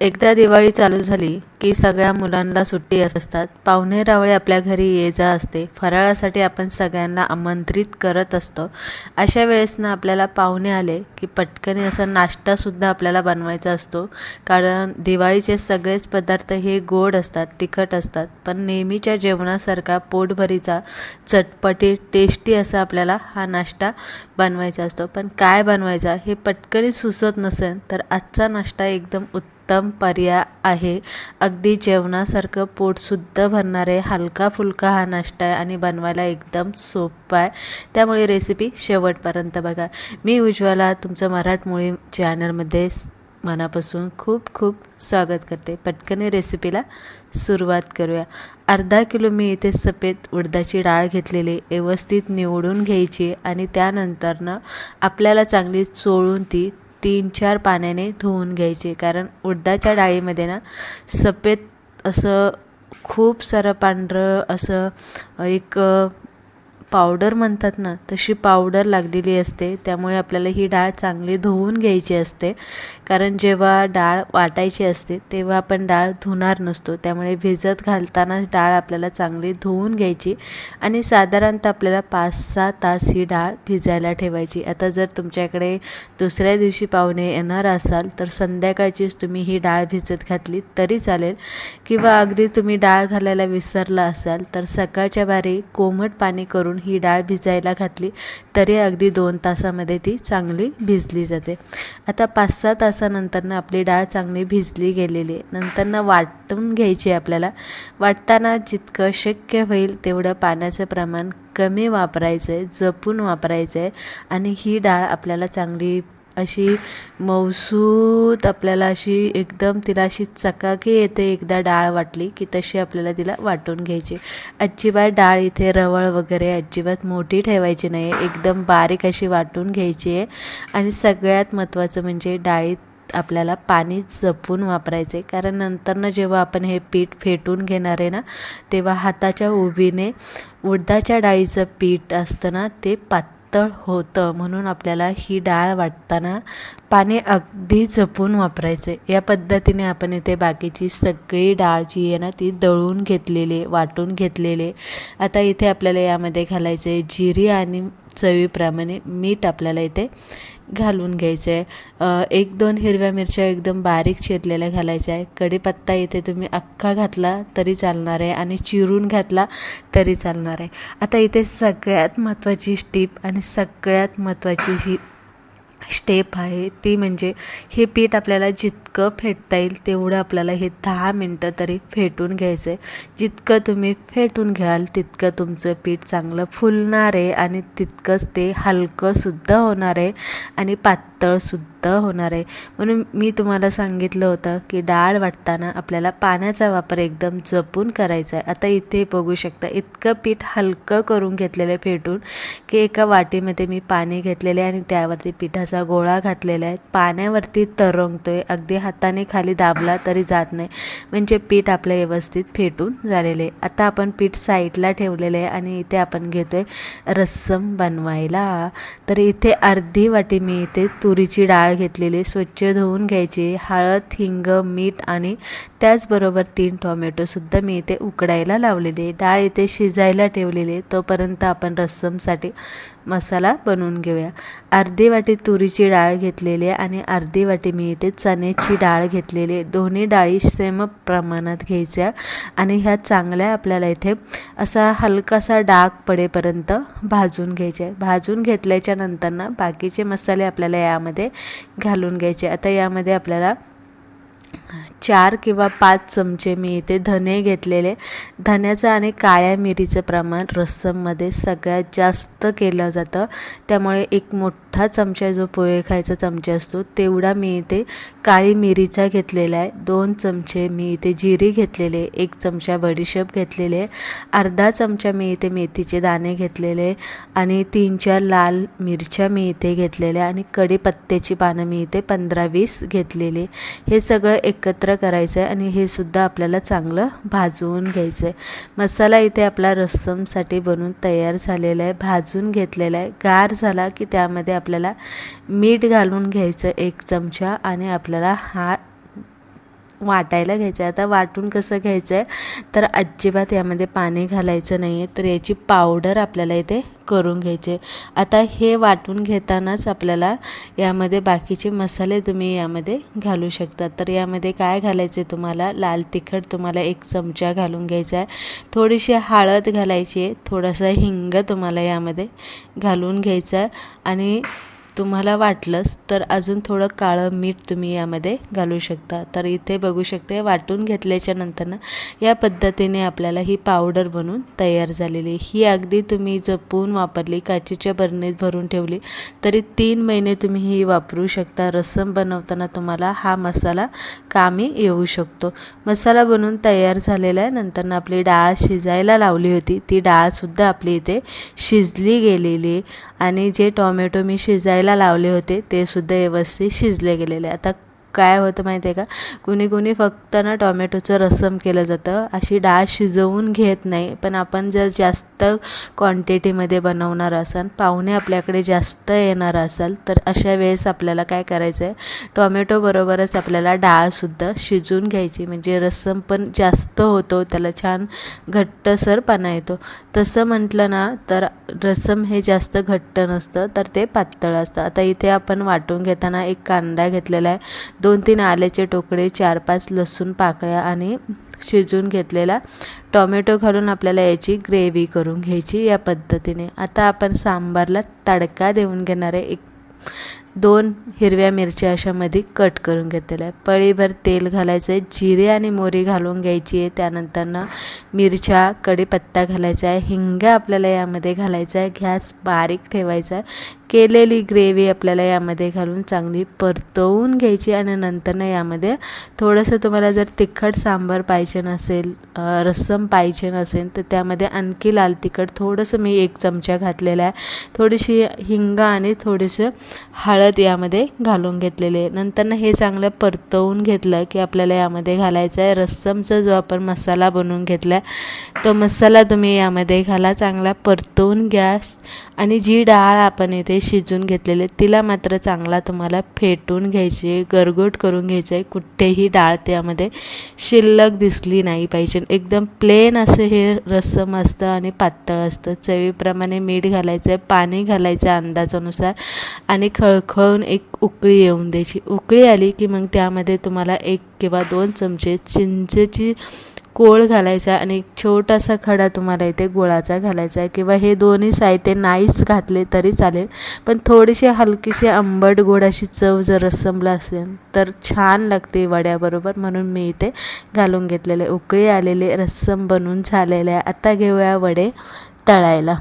एकदा दिवाळी चालू झाली की सगळ्या मुलांना सुट्टी असतात. पाहुणे रावळे आपल्या घरी ये जा असते. फराळासाठी आपण सगळ्यांना आमंत्रित करत असतो. अशा वेळेस ना आपल्याला पाहुणे आले की पटकन असा नाश्तासुद्धा आपल्याला बनवायचा असतो. कारण दिवाळीचे सगळेच पदार्थ हे गोड असतात तिखट असतात. पण नेहमीच्या जेवणासारखा पोटभरीचा चटपटी टेस्टी असा आपल्याला हा नाश्ता बनवायचा असतो. पण काय बनवायचा हे पटकनी सुचत नसेल तर आजचा नाश्ता एकदम उत्तम उत्तम पर्याय आहे. अगदी जेवणासारखं पोटसुद्धा भरणारे हलका फुलका हा नाश्ता आहे आणि बनवायला एकदम सोपा आहे. त्यामुळे रेसिपी शेवटपर्यंत बघा. मी उज्ज्वला तुमचं मराठमोळी चॅनलमध्ये मनापासून खूप खूप स्वागत करते. पटकन रेसिपीला सुरुवात करूया. अर्धा किलो मी इथे सफेद उडदाची डाळ घेतलेली व्यवस्थित निवडून घ्यायची आणि त्यानंतरनं आपल्याला चांगली चोळून ती तीन चार पाण्याने धुवून घ्यायचे. कारण उडदाच्या डाळीमध्ये ना सफेद असं खूप सारं पांढरं असं एक पावडर म्हणतात ना तशी पावडर लागलेली असते. त्यामुळे आपल्याला ही डाळ चांगली धुवून घ्यायची असते. कारण जेव्हा डाळ वाटायची असते तेव्हा आपण डाळ धुणार नसतो. त्यामुळे भिजत घालताना डाळ आपल्याला चांगली धुवून घ्यायची. आणि साधारणतः आपल्याला पाच सहा तास ही डाळ भिजायला ठेवायची. आता जर तुमच्याकडे दुसऱ्या दिवशी पाहुणे येणार असाल तर संध्याकाळचीच तुम्ही ही डाळ भिजत घातली तरी चालेल. किंवा अगदी तुम्ही डाळ घालायला विसरला असाल तर सकाळच्या बारी कोमट पाणी करून ही डाळ भिजायला घातली तरी अगदी दोन तासामध्ये ती चांगली भिजली जाते. आता पाच सहा तासानंतरनं आपली डाळ चांगली भिजली गेलेली आहे. नंतरनं वाटून घ्यायची आपल्याला. वाटताना जितकं शक्य होईल तेवढं पाण्याचं प्रमाण कमी वापरायचं आहे जपून वापरायचं आहे आणि ही डाळ आपल्याला चांगली अशी मऊसूत आपल्याला अशी एकदम तिला अशी चकाकी येते एकदा डाळ वाटली की तशी आपल्याला तिला वाटून घ्यायची. अजिबात डाळ इथे रवळ वगैरे अजिबात मोठी ठेवायची नाही एकदम बारीक अशी वाटून घ्यायची आहे. आणि सगळ्यात महत्त्वाचं म्हणजे डाळीत आपल्याला पाणी जपून वापरायचे कारण नंतरनं जेव्हा आपण हे पीठ फेटून घेणार आहे ना तेव्हा हाताच्या उभीने उडदाच्या डाळीचं पीठ असतं ना ते पात पातळ होतं म्हणून आपल्याला ही डाळ वाटताना पाणी अगदी जपून वापरायचं. या पद्धतीने आपण इथे बाकीची सगळी डाळ जी आहे ना ती दळून घेतलेली वाटून घेतलेले. आता इथे आपल्याला यामध्ये घालायचे जिरी आणि चवीप्रमाणे मीठ आपल्याला इथे घालून घ्यायचं. आहे एक दोन हिरव्या मिरच्या एकदम बारीक चिरलेल्या घालायच्या आहे कढीपत्ता इथे तुम्ही अख्खा घातला तरी चालणार आहे आणि चिरून घातला तरी चालणार आहे. आता इथे सगळ्यात महत्त्वाची स्टीप आणि सगळ्यात महत्त्वाची ही स्टेप आहे. ती म्हणजे हे पीठ आपल्याला जितकं फेटता येईल तेवढं आपल्याला हे दहा मिनटं तरी फेटून घ्यायचं आहे जितकं तुम्ही फेटून घ्याल तितकं तुमचं पीठ चांगलं फुलणार आहे आणि तितकंच ते हलकंसुद्धा होणार आहे आणि पातळसुद्धा होणार आहे. म्हणून मी तुम्हाला सांगितलं होतं की डाळ वाटताना आपल्याला पाण्याचा वापर एकदम जपून करायचा आहे. आता इथे बघू शकता इतकं पीठ हलकं करून घेतलेलं आहे फेटून की एका वाटीमध्ये मी पाणी घेतलेले आणि त्यावरती पिठाचा गोळा घातलेला आहे. पाण्यावरती तरंगतोय अगदी हाताने खाली दाबला तरी जात नाही. म्हणजे पीठ आपलं व्यवस्थित फेटून झालेले आता आपण पीठ साईडला ठेवलेले आहे आणि इथे आपण घेतोय रस्सम बनवायला. तर इथे अर्धी वाटी मी इथे तुरीची डाळ डाळ घेतलेले स्वच्छ धुवून घ्यायचे. हळद हिंग मीठ आणि त्याचबरोबर तीन टोमॅटोसुद्धा मी इथे उकडायला लावलेले डाळ इथे शिजायला ठेवलेली तोपर्यंत आपण रस्समसाठी मसाला बनवून घेऊया. अर्धी वाटी तुरीची डाळ घेतलेली आणि अर्धी वाटी मी इथे चण्याची डाळ घेतलेली दोन्ही डाळी सेम प्रमाणात घ्यायच्या आणि ह्या चांगल्या आपल्याला इथे असा हलकासा डाग पडेपर्यंत भाजून घ्यायचे भाजून घेतल्याच्या नंतर ना बाकीचे मसाले आपल्याला यामध्ये घालून घ्यायचे आता यामध्ये आपल्याला चार किंवा पाच चमचे मी इथे धने घेतलेले. धन्याचं आणि काळ्या मिरीचं प्रमाण रस्सममध्ये सगळ्यात जास्त केलं जातं. त्यामुळे एक मोठा चमचा जो पोहे खायचा चमचा असतो तेवढा मी इथे काळी मिरीचा घेतलेला आहे. दोन चमचे मी इथे जिरी घेतलेले एक चमचा बडीशेप घेतलेले अर्धा चमचा मी इथे मेथीचे दाणे घेतलेले आणि तीन चार लाल मिरच्या मी इथे घेतलेल्या आणि कढीपत्त्याची पानं मी इथे पंधरा वीस घेतलेली. हे सगळं एक एकत्र करायचं आहे आणि हे सुद्धा आपल्याला चांगलं भाजवून घ्यायचं आहे मसाला इथे आपला रस्समसाठी बनवून तयार झालेला आहे. भाजून घेतलेला आहे. गार झाला की त्यामध्ये आपल्याला मीठ घालून घ्यायचं एक चमचा आणि आपल्याला हा वाटायला घ्यायचं आहे आता वाटून कसं घ्यायचं आहे तर अजिबात यामध्ये पाणी घालायचं नाही आहे तर याची पावडर आपल्याला इथे करून घ्यायचे आता हे वाटून घेतानाच आपल्याला यामध्ये बाकीचे मसाले तुम्ही यामध्ये घालू शकता. तर यामध्ये काय घालायचे तुम्हाला? लाल तिखट तुम्हाला एक चमचा घालून घ्यायचा आहे थोडीशी हळद घालायची आहे. थोडासा हिंग तुम्हाला यामध्ये घालून घ्यायचा आहे आणि तुम्हाला वाटलंच तर अजून थोडं काळं मीठ तुम्ही यामध्ये घालू शकता. तर इथे बघू शकते वाटून घेतल्याच्या नंतरनं या पद्धतीने आपल्याला ही पावडर बनवून तयार झालेली ही अगदी तुम्ही जपून वापरली काचेच्या बरणीत भरून ठेवली तरी तीन महिने तुम्ही ही वापरू शकता. रसम बनवताना तुम्हाला हा मसाला कामी येऊ शकतो. मसाला बनवून तयार झालेला आहे नंतरनं आपली डाळ शिजायला लावली होती. ती डाळसुद्धा आपली इथे शिजली गेलेली आणि जे टॉमॅटो मी शिजायला लावले होते ते सुद्धा व्यवस्थित शिजले गेलेले. आता काय होतं माहिती आहे का? कुणी कुणी फक्त ना टॉमॅटोचं रसम केलं जातं. अशी डाळ शिजवून घेत नाही. पण आपण जर जास्त क्वांटिटीमध्ये बनवणार असाल पाहुणे आपल्याकडे जास्त येणार असाल तर अशा वेळेस आपल्याला काय करायचं आहे टॉमॅटोबरोबरच आपल्याला डाळसुद्धा शिजवून घ्यायची. म्हणजे रस्सम पण जास्त होतो त्याला छान घट्टसरपणा येतो. तसं म्हटलं ना तर रसम हे जास्त घट्ट नसतं तर ते पातळ असतं. आता इथे आपण वाटून घेताना एक कांदा घेतलेला आहे. दोन तीन आल्याचे तुकडे चार पाच लसूण पाकळ्या आणि शिजून घेतलेला टोमॅटो घालून आपल्याला याची ग्रेव्ही करून घ्यायची या पद्धतीने. आता आपण सांबारला तडका देऊन घेणार आहे. एक दोन हिरव्या मिरच्या अशा मध्ये कट करून घेतलेल्या आहे पळीभर तेल घालायचं आहे जिरे आणि मोरी घालून घ्यायची आहे. त्यानंतरनं मिरच्या कढीपत्ता घालायचा आहे. हिंग आपल्याला यामध्ये घालायचा आहे. गॅस बारीक ठेवायचा आहे. केलेली ग्रेव्ही आपल्याला यामध्ये घालून चांगली परतवून घ्यायची आणि नंतरनं यामध्ये थोडंसं तुम्हाला जर तिखट सांबार पाहिजे नसेल रस्सम पाहिजे नसेल तर त्यामध्ये आणखी लाल तिखट थोडंसं मी एक चमचा घातलेला आहे. थोडीशी हिंग आणि थोडंसं हळद यामध्ये घालून घेतलेले. नंतरनं हे चांगलं परतवून घेतलं की आपल्याला यामध्ये घालायचं आहे. रस्समचा जो आपण मसाला बनवून घेतला आहे तो मसाला तुम्ही यामध्ये घाला चांगला परतवून घ्या. आणि जी डाळ आपण इथे शिजून घेतलेली तिला मात्र चांगला तुम्हाला फेटून घ्यायची गरगोट करून घ्यायचं आहे. कुठेही डाळ त्यामध्ये शिल्लक दिसली नाही पाहिजे. एकदम प्लेन असं हे रस्सम असतं आणि पातळ असतं. चवीप्रमाणे मीठ घालायचं आहे पाणी घालायचं अंदाजानुसार. आणि खळखळून एक उकळी येऊन द्यायची. उकळी आली की मग त्यामध्ये तुम्हाला एक किंवा दोन चमचे चिंचेची कोळ घालायचा आणि एक छोटासा खडा तुम्हाला इथे गुळाचा घालायचा आहे. किंवा हे दोन्ही साहित्य नाहीच घातले तरी चालेल. पण थोडीशी हलकीशी आंबट गोड अशी चव जर रस्समला असेल तर छान लागते वड्याबरोबर. म्हणून मी इथे घालून घेतलेले उकळी आलेले रस्सम बनवून झालेले आहे. आता घेऊया वडे तळायला.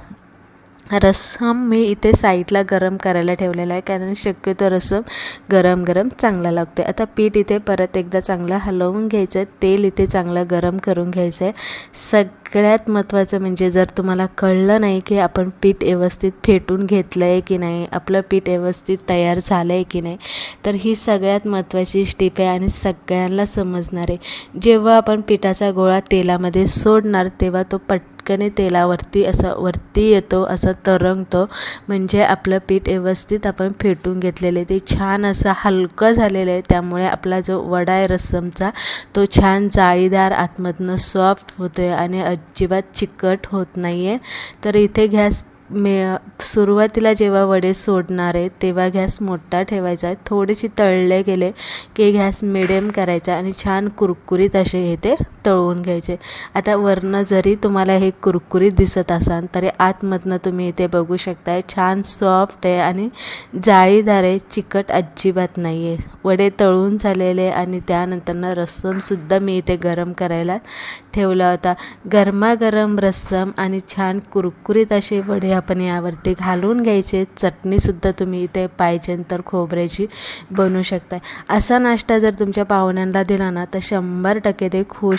रस्सम मी इथे साईडला गरम करायला ठेवलेला आहे कारण शक्यतो रस्सम गरम गरम चांगला लागतो आहे आता पीठ इथे परत एकदा चांगलं हलवून घ्यायचं आहे तेल इथे चांगलं गरम करून घ्यायचं आहे सगळ्यात महत्त्वाचं म्हणजे जर तुम्हाला कळलं नाही की आपण पीठ व्यवस्थित फेटून घेतलं आहे की नाही आपलं पीठ व्यवस्थित तयार झालं आहे की नाही तर ही सगळ्यात महत्त्वाची स्टेप आहे आणि सगळ्यांना समजणार आहे. जेव्हा आपण पिठाचा गोळा तेलामध्ये सोडणार तेव्हा तो पट पटकन तेलावरती असं वरती येतो असं तरंगतो. म्हणजे आपलं पीठ व्यवस्थित आपण फेटून घेतलेले ते छान असं हलकं झालेलं आहे. त्यामुळे आपला जो वडा आहे रस्समचा तो छान जाळीदार आतमधनं सॉफ्ट होतो आहे आणि अजिबात चिकट होत नाही आहे तर इथे गॅस मे सुरुवातीला जेव्हा वडे सोडणार आहे तेव्हा गॅस मोठा ठेवायचा. आहे थोडेसे तळले गेले की गॅस मिडियम करायचा आणि छान कुरकुरीत असे हे ते तळून घ्यायचे. आता वरनं जरी तुम्हाला हे कुरकुरीत दिसत असाल तरी आतमधनं तुम्ही इथे बघू शकताय छान सॉफ्ट आहे आणि जाळीदार आहे चिकट अजिबात नाही आहे वडे तळून झालेले आणि त्यानंतरनं रस्समसुद्धा मी इथे गरम करायला ठेवला होता. गरमागरम रस्सम आणि छान कुरकुरीत असे वडे आपण यावरती घालून घ्यायचे. चटणीसुद्धा तुम्ही इथे पाहिजे तर खोबऱ्याची बनवू शकताय. असा नाश्ता जर तुमच्या पाहुण्यांना दिला ना तर शंभर टक्के ते खुश